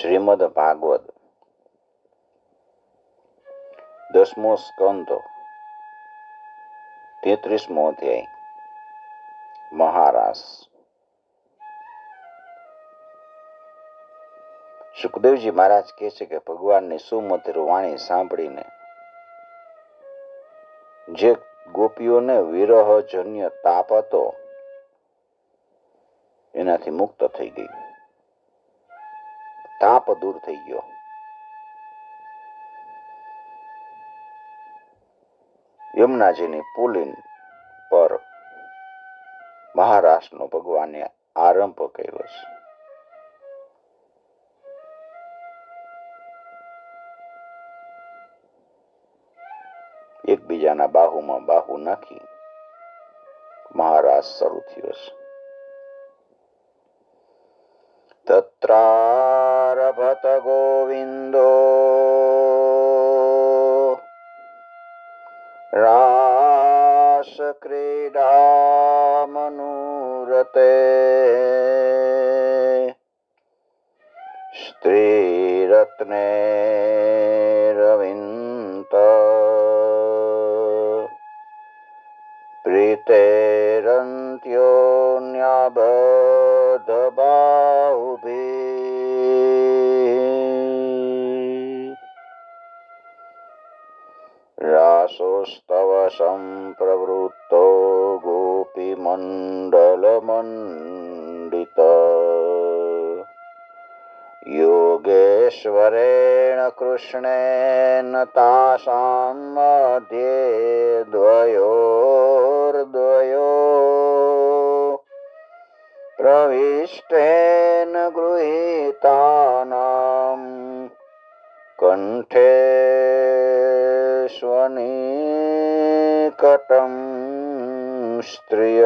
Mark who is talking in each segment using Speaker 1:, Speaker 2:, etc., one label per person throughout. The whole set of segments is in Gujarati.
Speaker 1: શ્રીમદ ભાગવત. દસમો સ્કંદ. તેત્રીસમો અધ્યાય. મહારાસ. સુખદેવજી મહારાજ કહે છે કે ભગવાનની સુમધુર વાણી સાંભળીને જે ગોપીઓને વિરહજન્ય તાપ હતો, એનાથી મુક્ત થઈ ગઈ. તાપ દૂર થઈ ગયો. યમુનાજીની પુલિન પર મહારાષ્ટ્રનો ભગવાને આરંભ કર્યો છે. એકબીજાના બાહુમાં બાહુ નાખી મહારાજ શરૂ થયો છે. તત્રારભત ગોવિંદો રાસક્રીડામનુરતે સ્ત્રીરત્ને રવિંત પ્રીતેરન્ત્યોન્યબધબાહુભી सम्प्रवृत्तो गोपीमण्डलमण्डित योगेश्वरेण कृष्णेन तासां मध्ये द्वयोर्द्वयो प्रविष्टेन गृहीता નિકટમ સ્ત્રિય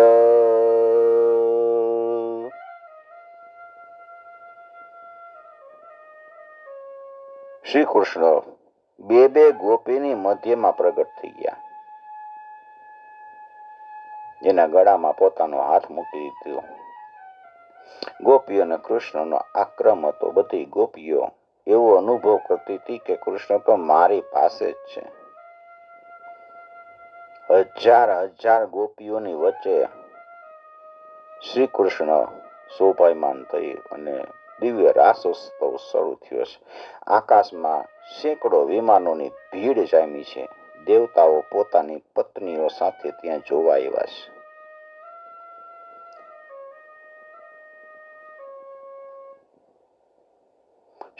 Speaker 1: શ્રી કૃષ્ણ બે બે ગોપીની મધ્યમાં પ્રગટ થઈ ગયા. જેના ગળામાં પોતાનો હાથ મૂકી દીધો. ગોપીઓ અને કૃષ્ણનો આક્રમ હતો. બધી ગોપીઓ એવો અનુભવ કરતી હતી કે કૃષ્ણ તો મારી પાસે જ છે. હજાર હજાર ગોપીઓની વચ્ચે શ્રી કૃષ્ણ શોભાયમાન થઈ અને દિવ્ય રાસોત્સવ શરૂ થયો છે. આકાશમાં સેંકડો વિમાનોની ભીડ જામી છે. દેવતાઓ પોતાની પત્નીઓ સાથે ત્યાં જોવા આવ્યા છે.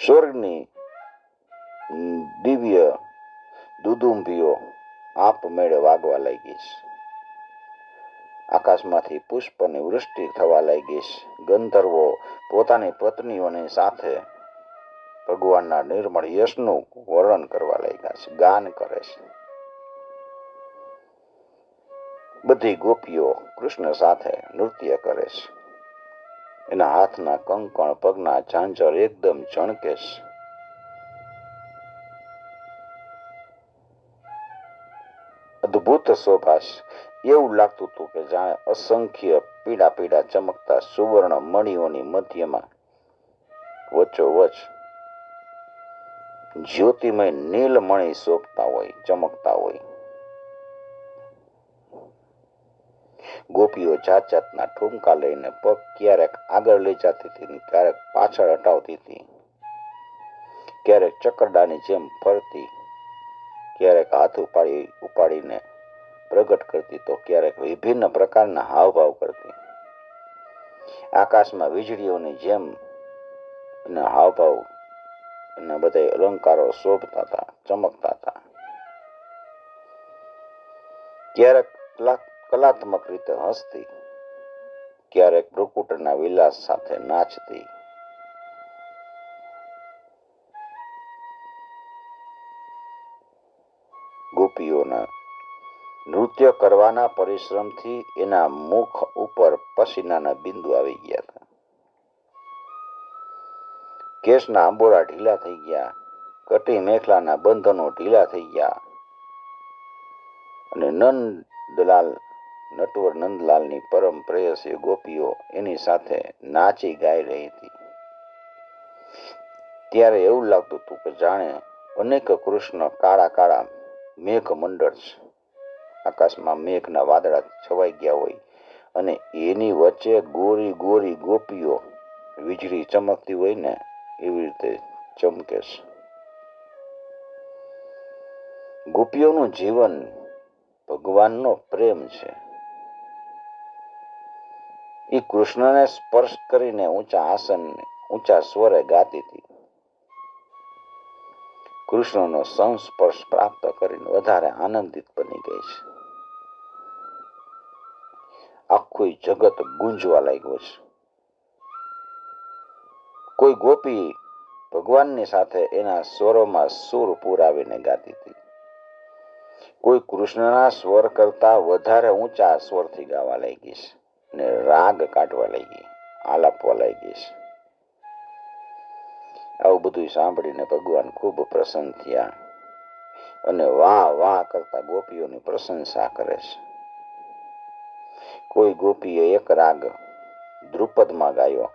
Speaker 1: સ્વર્ગની દિવ્ય દુદુંભીઓ આપમેળે વાગવા લાગીશ. આકાશમાંથી પુષ્પની વૃષ્ટિ થવા લાગીશ. ગંધર્વો પોતાની પત્નીઓની સાથે ભગવાનના નિર્મળ યશનું વર્ણન કરવા લાગ્યા છે, ગાન કરે છે. બધી ગોપીઓ કૃષ્ણ સાથે નૃત્ય કરે છે. એના હાથના કંકણ પગના ઝાંઝર એકદમ ચણકે છે. અદ્ભુત શોભાશ એવું લાગતું હતું કે જાણે અસંખ્ય પીડા પીડા ચમકતા સુવર્ણ મણિઓની મધ્યમાં વચ્ચોવચ જ્યોતિમય નીલમણી શોભતા હોય ચમકતા હોય ગોપીઓ જાત જાતના ઠુમકા લઈને પગ ક્યારેક આગળ લઈ જતી હતી ક્યારેક પાછળ હટાવતી હતી ક્યારેક ચકરડાની જેમ ફરતી ક્યારેક હાથ ઉપાડી ઉપાડીને પ્રગટ કરતી તો ક્યારેક વિભિન્ન પ્રકારના હાવભાવ કરતી. આકાશમાં વીજળીઓની જેમ એના હાવભાવ એના બધા અલંકારો શોભતા હતા, ચમકતા હતા. ક્યારેક કલાત્મક રીતે હસતી, ક્યારેક ભ્રુકુટના વિલાસ સાથે નાચતી નૃત્ય કરવાના પરિશ્રમથી એના મુખ ઉપર પસીનાના બિંદુ આવી ગયા હતા. કેસના આંબોળા ઢીલા થઈ ગયા, કટી મેખલાના બંધનો ઢીલા થઈ ગયા અને નંદલાલ, નટવર નંદલાલની પરમ પ્રેયસી ગોપીઓ એની સાથે નાચી ગાઈ રહી હતી. ત્યારે એવું લાગતું હતું કે જાણે અનેક કૃષ્ણ કાળા કાળા મેઘ મંડળ છે. આકાશમાં મેઘના વાદળા છવાઈ ગયા હોય અને એની વચ્ચે ગોરી ગોરી ગોપીઓ વીજળી ચમકતી હોય ને, એવી રીતે ચમકે છે. ગોપીઓનું જીવન ભગવાનનો પ્રેમ છે. એ કૃષ્ણને સ્પર્શ કરીને ઊંચા આસન, ઊંચા સ્વરે ગાતી હતી. કૃષ્ણનો સંસ્પર્શ પ્રાપ્ત કરીને વધારે આનંદિત બની ગઈ છે. આખું જગત ગુંજવા લાગ્યું છે. કોઈ ગોપી ભગવાનની સાથે એના સ્વરોમાં સુર પુરાવીને ગાતી હતી. કોઈ કૃષ્ણના સ્વર કરતા વધારે ઊંચા સ્વરથી ગાવા લાગી છે ને રાગ કાઢવા લાગી, આલાપવા લાગી છે. આવું બધું સાંભળીને ભગવાન ખૂબ પ્રસન્ન થયા અને વાહ વાહ કરતા ગોપીઓની પ્રશંસા કરે છે. કોઈ ગોપીએ એક રાગ દ્રુપદમાં ગાયો.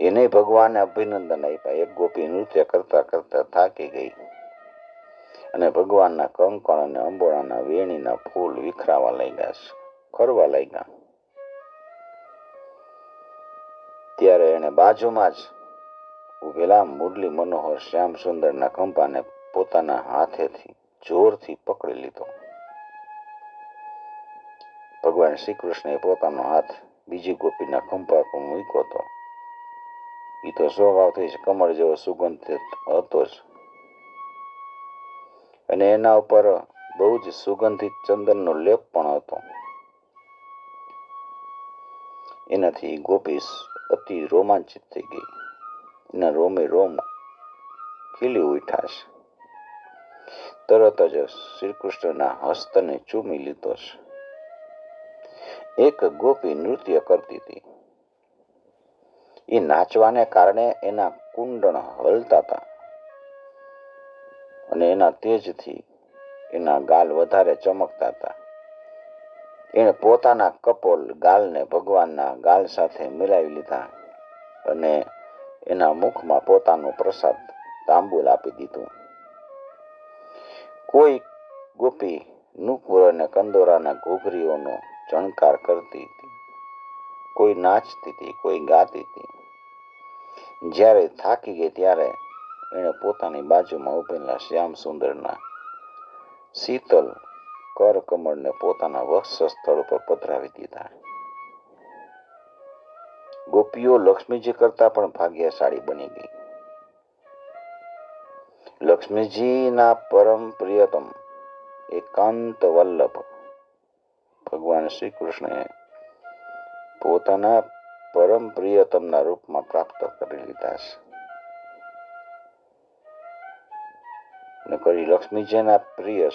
Speaker 1: એને ભગવાને અભિનંદન આપ્યા. એક ગોપી નૃત્ય કરતા કરતા થાકી ગઈ. અને ભગવાનના કંકણ અને અંબોળાના વેણીના ફૂલ વિખરાવા લાગ્યા છે ખરવા લાગ્યા. ત્યારે એને બાજુમાં જ ઉભેલા મુરલી મનોહર શ્યામ સુંદરના કંપાને પોતાના હાથેથી જોરથી પકડી લીધો. ભગવાન શ્રી કૃષ્ણએ પોતાનો હાથ બીજી ગોપીના ખંભા પર મૂક્યો હતો એ તો સ્વભાવથી જ કમળ જેવો સુગંધિત હતો જ અને એના ઉપર બહુ જ સુગંધિત ચંદનનો લેપ પણ હતો એનાથી ગોપી અતિ રોમાંચિત થઈ ગઈ એના રોમે રોમ ખીલી ઉઠાશ તરત જ શ્રી કૃષ્ણના હસ્તને ચૂમી લીધો છે એક ગોપી નૃત્ય કરતી હતી. એ નાચવાને કારણે એના કુંડણ હલતા હતા. અને એના તેજથી એના ગાલ વધારે ચમકતા હતા. એણે પોતાના કપોલ ગાલને ભગવાનના ગાલ સાથે મિલાવી લીધા અને એના મુખમાં પોતાનો પ્રસાદ તાંબુલ આપી દીધું. કોઈ ગોપી નુપુર અને કંદોરાના ઘૂઘરીઓનો ચણકાર કરતી હતી. કોઈ નાચતી હતી, કોઈ ગાતી હતી. જ્યારે થાકી ગઈ ત્યારે એણે પોતાની બાજુમાં ઉભેલા શ્યામ સુંદરના શીતલ કર કમળને પોતાના વક્ષ સ્થળ ઉપર પધરાવી દીધા. ગોપીઓ લક્ષ્મીજી કરતા પણ ભાગ્યશાળી બની ગઈ. લક્ષ્મીજીના પરમ પ્રિયતમ એકાંત વલ્લભ ભગવાન શ્રી કૃષ્ણએ પોતાના પરમ પ્રિયતમના રૂપમાં પ્રાપ્ત કરી લીધા છે. કરી લક્ષ્મીજીના પ્રિય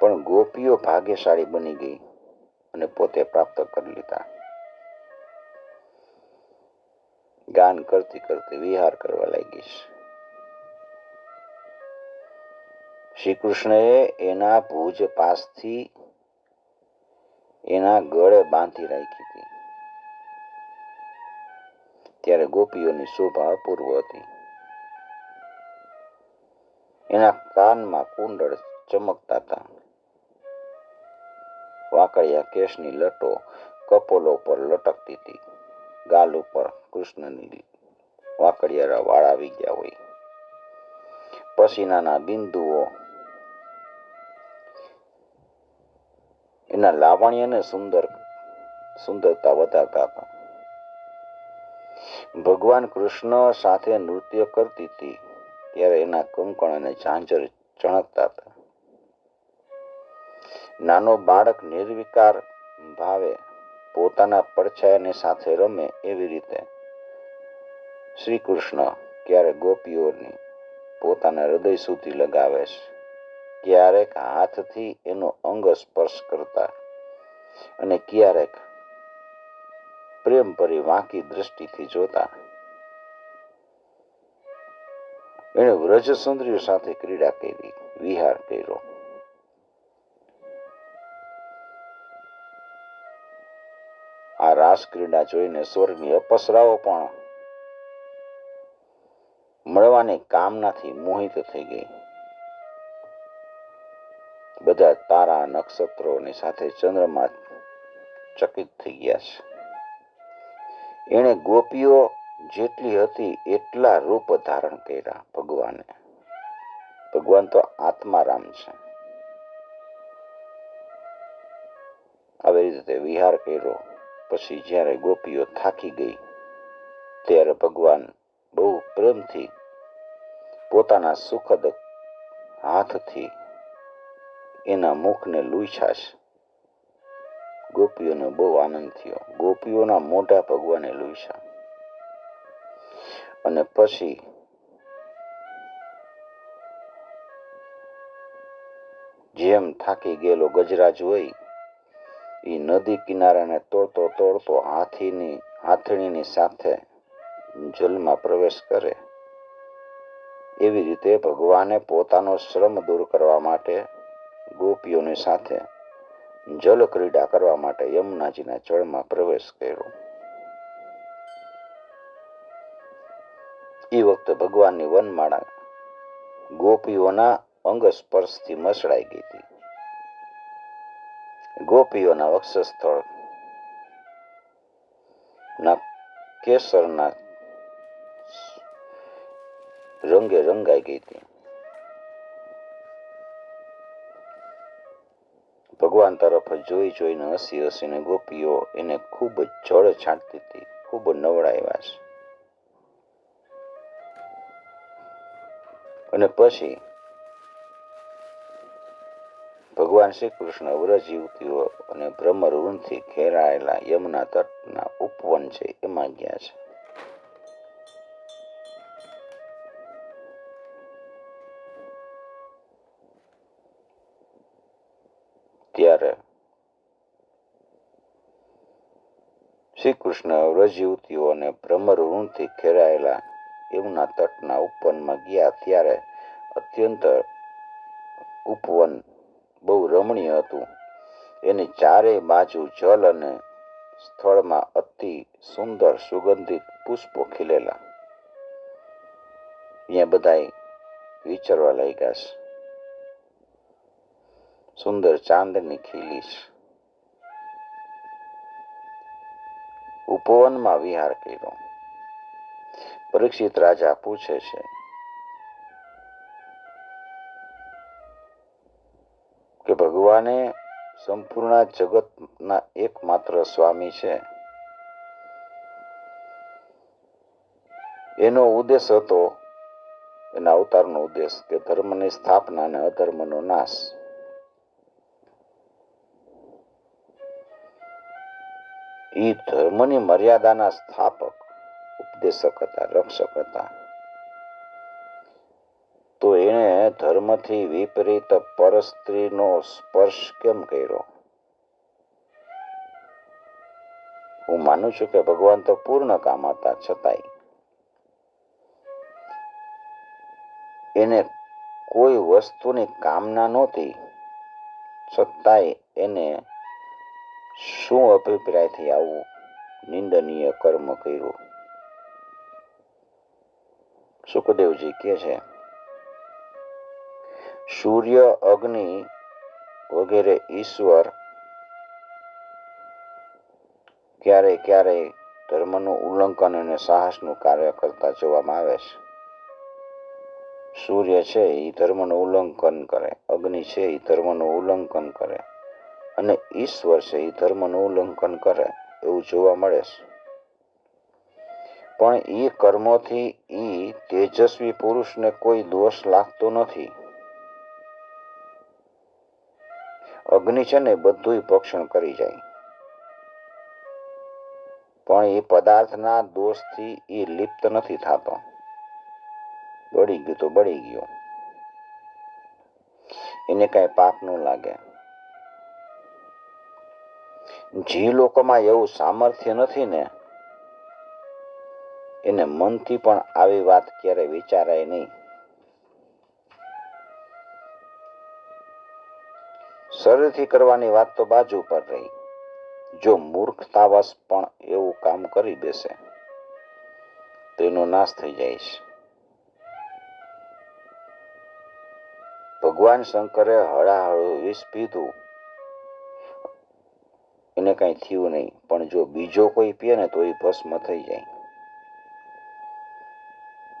Speaker 1: પણ ગોપીઓ ભાગ્યશાળી બની ગઈ અને પોતે પ્રાપ્ત કરી લીધા. ગાન કરતી કરતી વિહાર કરવા લાગી છે. શ્રી કૃષ્ણએ એના ભુજ પાસથી એના ગળે બાંધી રાખી હતી. ત્યારે ગોપીઓની શોભા અપૂર્વ હતી. એના કાનમાં કુંડળ ચમકતા હતા. વાકડિયા કેશની લટો કપોલો પર લટકતી હતી. ગાલ ઉપર કૃષ્ણની વાકડિયારા વાળ આવી ગયા હોય. પસીનાના બિંદુઓ એના લાવણ્યને સુંદર સુંદરતા વધારતા હતા. ભગવાન કૃષ્ણ સાથે નૃત્ય કરતી હતી ત્યારે એના કંકણ અને ઝાંઝર ચણકતા હતા. નાનો બાળક નિર્વિકાર ભાવે પોતાના પડછાયાની સાથે રમે એવી રીતે. શ્રી કૃષ્ણ ક્યારે ગોપીઓની પોતાના હૃદય સુધી લગાવે છે? ક્યારેક હાથથી એનો અંગ સ્પર્શ કરતા અને ક્યારેક પ્રેમ પરી વાંકી દ્રષ્ટિથી જોતા. એણે વ્રજ સુંદરીઓ સાથે ક્રીડા કરી, વિહાર કર્યો. આ રાસ ક્રીડા જોઈને સ્વર્ગની અપસરાઓ પણ મળવાની કામનાથી મોહિત થઈ ગઈ. બધા તારા નક્ષત્રોની સાથે ચંદ્રમા ચકિત થઈ ગયા છે. એણે ગોપીઓ જેટલી હતી એટલા રૂપ ધારણ કર્યા ભગવાને. ભગવાન તો આત્મારામ છે. આવી રીતે વિહાર કર્યો. પછી જ્યારે ગોપીઓ થાકી ગઈ, ત્યારે ભગવાન બહુ પ્રેમથી પોતાના સુખદ હાથથી એના મુખને લૂછાશ. ગોપીઓને બહુ આનંદ થયો. ગોપીઓના મોઢા ભગવાને લૂછા અને પછી જેમ થાકી ગયેલો ગજરાજ હોય એ નદી કિનારાને તોડતો તોડતો હાથીની, હાથણીની સાથે જલમાં પ્રવેશ કરે. એવી રીતે ભગવાને પોતાનો શ્રમ દૂર કરવા માટે ગોપીઓની સાથે જલ ક્રીડા કરવા માટે યમુનાજીના જળમાં પ્રવેશ કર્યો. એ વખતે ભગવાનની વનમાળા ગોપીઓના અંગ સ્પર્શથી મસળાઈ ગઈ હતી. ગોપીઓના વક્ષસ્થળ ના કેસરના રંગે રંગાઈ ગઈ હતી. ભગવાન તરફ જોઈ જોઈને હસી હસીને ગોપીઓ એને ખૂબ જળ છાંટતી હતી, ખૂબ નવડાવ્યા છે. અને પછી ભગવાન શ્રી કૃષ્ણ વ્રજ યુવતીઓ અને ભ્રમર ઋણથી ઘેરાયેલા યમુના તટના ઉપવન છે એમાં ગયા છે. ત્યારે શ્રી કૃષ્ણ વ્રજ યુવતીઓ અને ભ્રમર ઋણથી ઘેરાયેલા એમના તટના ઉપવનમાં ગયા ત્યારે અત્યંત ઉપવન બહુ રમણીય હતું. એની ચારે બાજુ જલ અને સ્થળમાં અતિ સુંદર સુગંધિત પુષ્પો ખીલેલા. અહીંયા બધાય વિચારવા લાગ્યા છે સુંદર ચાંદની ખીલીશ ઉપવનમાં વિહાર કર્યો. પરીક્ષિત રાજા પૂછે છે, કે ભગવાને સંપૂર્ણ જગતના એકમાત્ર સ્વામી છે. એનો ઉદ્દેશ હતો, એના અવતારનો ઉદ્દેશ કે ધર્મની સ્થાપના અને અધર્મનો નાશ. એ ધર્મની મર્યાદાના સ્થાપક, ઉપદેશક હતા, રક્ષક હતા. તો એણે ધર્મથી વિપરીત પરસ્ત્રીનો સ્પર્શ કેમ કર્યો? હું માનું છું કે ભગવાન તો પૂર્ણ કામ હતા છતાંય. એને કોઈ વસ્તુની કામના નહોતી, છતાંય એને શું અભિપ્રાયથી આવું નિંદનીય કર્મ કર્યું? સુખદેવજી કે છે, સૂર્ય, અગ્નિ વગેરે ઈશ્વર ક્યારેય ક્યારે ધર્મનું ઉલ્લંઘન અને સાહસનું કાર્ય કરતા જોવામાં આવે છે. સૂર્ય છે એ ધર્મનું ઉલ્લંઘન કરે, અગ્નિ છે એ ધર્મનું ઉલ્લંઘન કરે. અને ઈશ્વર છે એ ધર્મનું ઉલ્લંઘન કરે, એવું જોવા મળે છે. પણ એ કર્મોથી એ તેજસ્વી પુરુષને કોઈ દોષ લાગતો નથી. અગ્નિ છે ને બધું ભક્ષણ કરી જાય. પણ એ પદાર્થના દોષથી એ લિપ્ત નથી થતો. બળી ગયું તો બળી ગયો. એને કઈ પાપ ન લાગે. જે લોકોમાં એવું સામર્થ્ય નથી ને. એને મનથી પણ આવી વાત ક્યારે વિચારાય નહીં. શરીરથી કરવાની વાત તો બાજુ પર રહી. જો મૂર્ખતાવશ પણ એવું કામ કરી બેસે, તો એનો નાશ થઈ જાય ભગવાન શંકરે હળાહળું વિષ પીધું એને કઈ થયું નહીં. પણ જો બીજો કોઈ પીએ ને તો એ ભસ્મ થઈ જાય.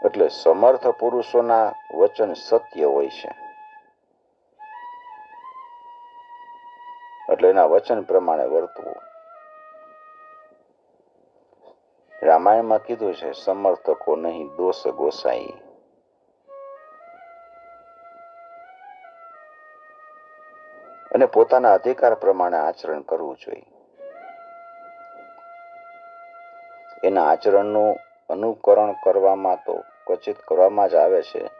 Speaker 1: એટલે સમર્થ પુરુષોના વચન સત્ય હોય છે. એટલે એના વચન પ્રમાણે વર્તવું. રામાયણમાં કીધું છે, સમર્થકો નહીં, દોષ ગોસાઈ. અને પોતાના અધિકાર પ્રમાણે આચરણ કરવું જોઈએ. એના આચરણનું અનુકરણ કરવામાં તો ક્વચિત કરવામાં જ આવે છે.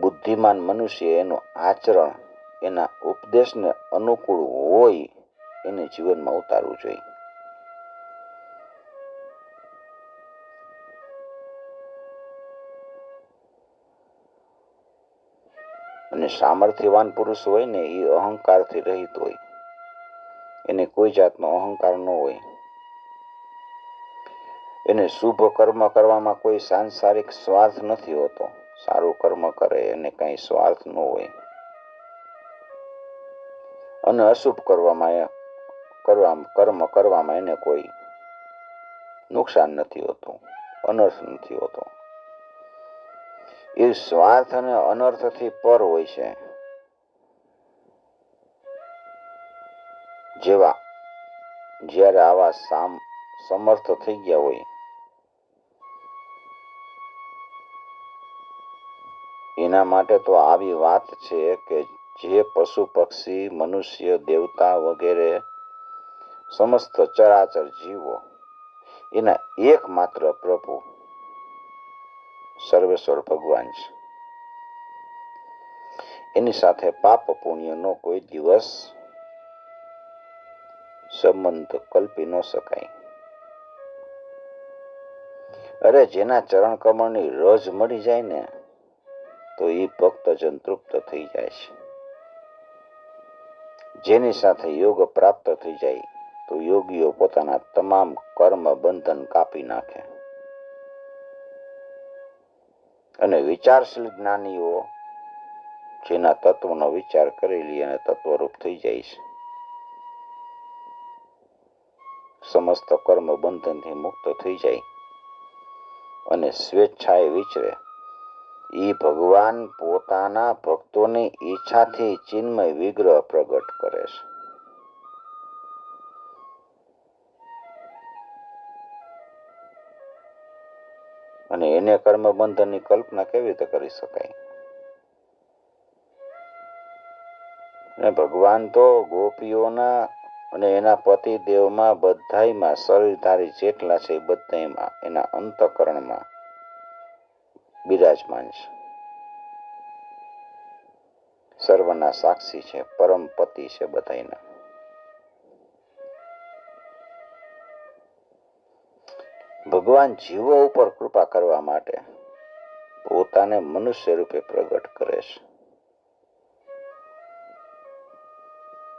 Speaker 1: બુદ્ધિમાન મનુષ્ય એનું આચરણ, એના ઉપદેશને અનુકૂળ હોય, એને જીવનમાં ઉતારવું જોઈએ. અને સામર્થ્યવાન પુરુષ હોય ને એ અહંકારથી રહિત હોય. એને કોઈ જાતનો અહંકાર ન હોય. એને શુભ કર્મ કરવામાં કોઈ સાંસારિક સ્વાર્થ નથી હોતો. સારું કર્મ કરે એને કઈ સ્વાર્થ ન હોય. અને અશુભ કરવામાં કરવા કર્મ કરવામાં એને કોઈ નુકસાન નથી હોતું, અનર્થ નથી હોતો. એ સ્વાર્થ અને અનર્થથી પર હોય છે. જેવા, જ્યારે આવા સામ, સમર્થ થઈ ગયા હોય. એના માટે તો આવી વાત છે કે જે પશુ, પક્ષી, મનુષ્ય, દેવતા વગેરે સમસ્ત ચરાચર જીવો. એના એકમાત્ર પ્રભુ સર્વેશ્વર ભગવાન છે. એની સાથે પાપ પુણ્યનો કોઈ દિવસ સંબંધ કલ્પી ન શકાય. અરે જેના ચરણ કમળની રજ મળી જાય ને, તો એ ભક્તજન તૃપ્ત થઈ જાય છે. જેની સાથે યોગ પ્રાપ્ત થઈ જાય, તો યોગીઓ પોતાના તમામ કર્મ બંધન કાપી નાખે. અને વિચારશીલ જ્ઞાનીઓ જેના તત્વનો વિચાર કરેલી અને તત્વરૂપ થઈ જાય છે. સમસ્ત કર્મ બંધનથી મુક્ત થઈ જાય અને સ્વેચ્છાએ વિચરે. એ ભગવાન પોતાના ભક્તોની ઈચ્છાથી ચિન્મય વિગ્રહ પ્રગટ કરે છે. અને એને કર્મ બંધનની કલ્પના કેવી રીતે કરી શકાય? ભગવાન તો ગોપીઓના અને એના પતિ દેવમાં બધાયમાં શરીરધારી જેટલા છે બધાયમાં એના અંતકરણમાં બિરાજમાન છે. સર્વના સાક્ષી છે, પરમ પતિ છે બધાયના. ભગવાન જીવો ઉપર કૃપા કરવા માટે પોતાને મનુષ્ય રૂપે પ્રગટ કરે છે.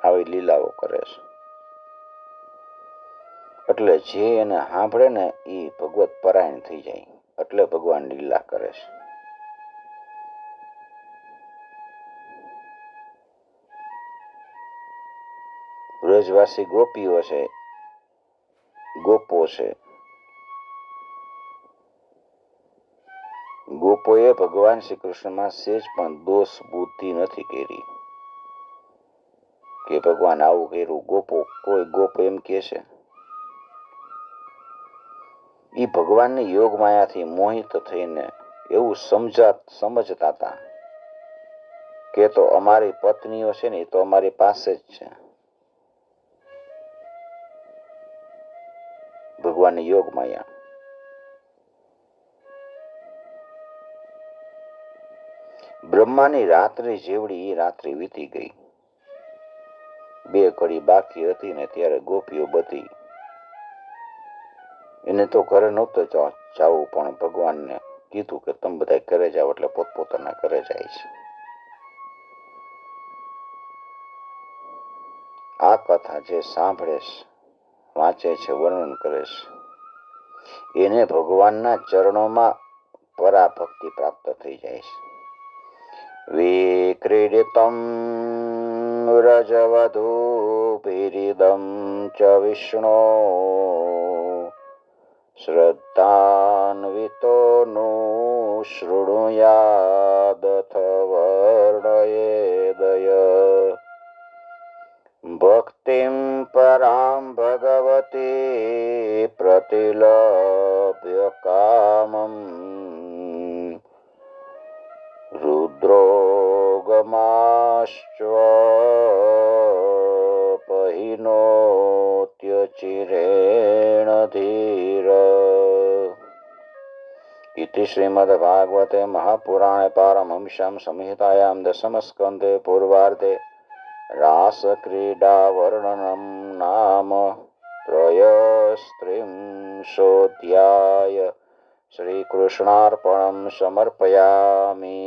Speaker 1: આવી લીલાઓ કરે છે. એટલે જે એને સાંભળે ને એ ભગવત પરાયણ થઈ જાય. એટલે ભગવાન લીલા કરે છે. બ્રજવાસી ગોપીઓ છે, ગોપો છે ગોપોએ ભગવાન શ્રી કૃષ્ણમાં સેજ પણ દોષ બુદ્ધિ નથી કરી. કે ભગવાન આવું કર્યું, ગોપો, કોઈ ગોપ એમ કે છે? એ ભગવાનની યોગ માયાથી મોહિત થઈને એવું સમજા સમજતા હતા કે તો અમારી પત્નીઓ છે ને, એ તો અમારી પાસે જ છે. ભગવાનની યોગ માયા. બ્રહ્માની રાત્રે જેવડી એ રાત્રિ વીતી ગઈ. બે ઘડી બાકી હતી ને ત્યારે ગોપીઓ બધી. એને તો ઘરે નહોતો જવું, પણ ભગવાનને કીધું કે તમે બધા ઘરે જાઓ એટલે પોતપોતાના ઘરે જાય છે. આ કથા જે સાંભળે છે, વાંચે છે, વર્ણન કરે છે, એને ભગવાનના ચરણોમાં પરાભક્તિ પ્રાપ્ત થઈ જાય છે. विक्रीडितं रजवधूभिरिदं च विष्णो श्रद्धान्वितो नु शृणुयादथ वर्णयेदय भक्तिं परां भगवती प्रतिलभ्य कामम् रुद्रोगमाश्वपहिनोत्यचिरेण धीर इति श्रीमद्भागवते महापुराणे पारमहंस्यां संहितायां दशमस्कन्धे पूर्वार्धे रासक्रीडावर्णनं नाम त्रयस्त्रिंशोऽध्याय श्रीकृष्णार्पणं समर्पयामि